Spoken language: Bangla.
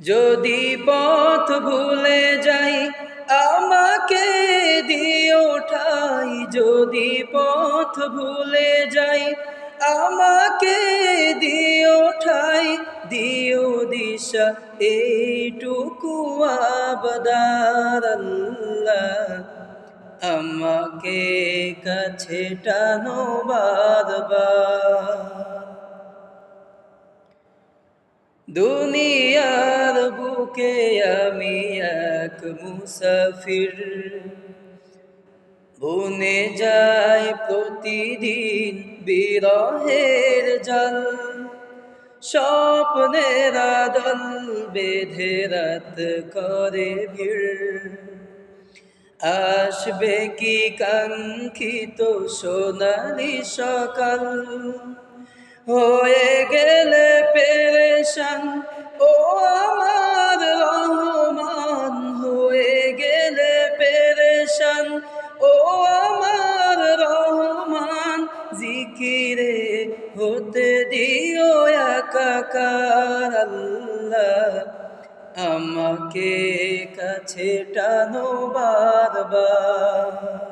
যদি পথ ভুলে যাই, আমাকে দিও ঠাই। যদি পথ ভুলে যাই, আমাকে দিও ঠাই। দিও দিশা, এইটুকু আবদারাল্লাহ আমাকে কাছে টানো বারবার। দুনিয়ার বুকে আমি এক মুসাফির বনে যাই প্রতিদিন বিরহের জল স্বপ্নের দল বেঁধে রাত করে ভিড় আসবে কি কাঙ্ক্ষিত সোনালি সকাল হয়ে গেলে হতে দিও একাকার আল্লাহ আমাকে কাছে টানো বারবার।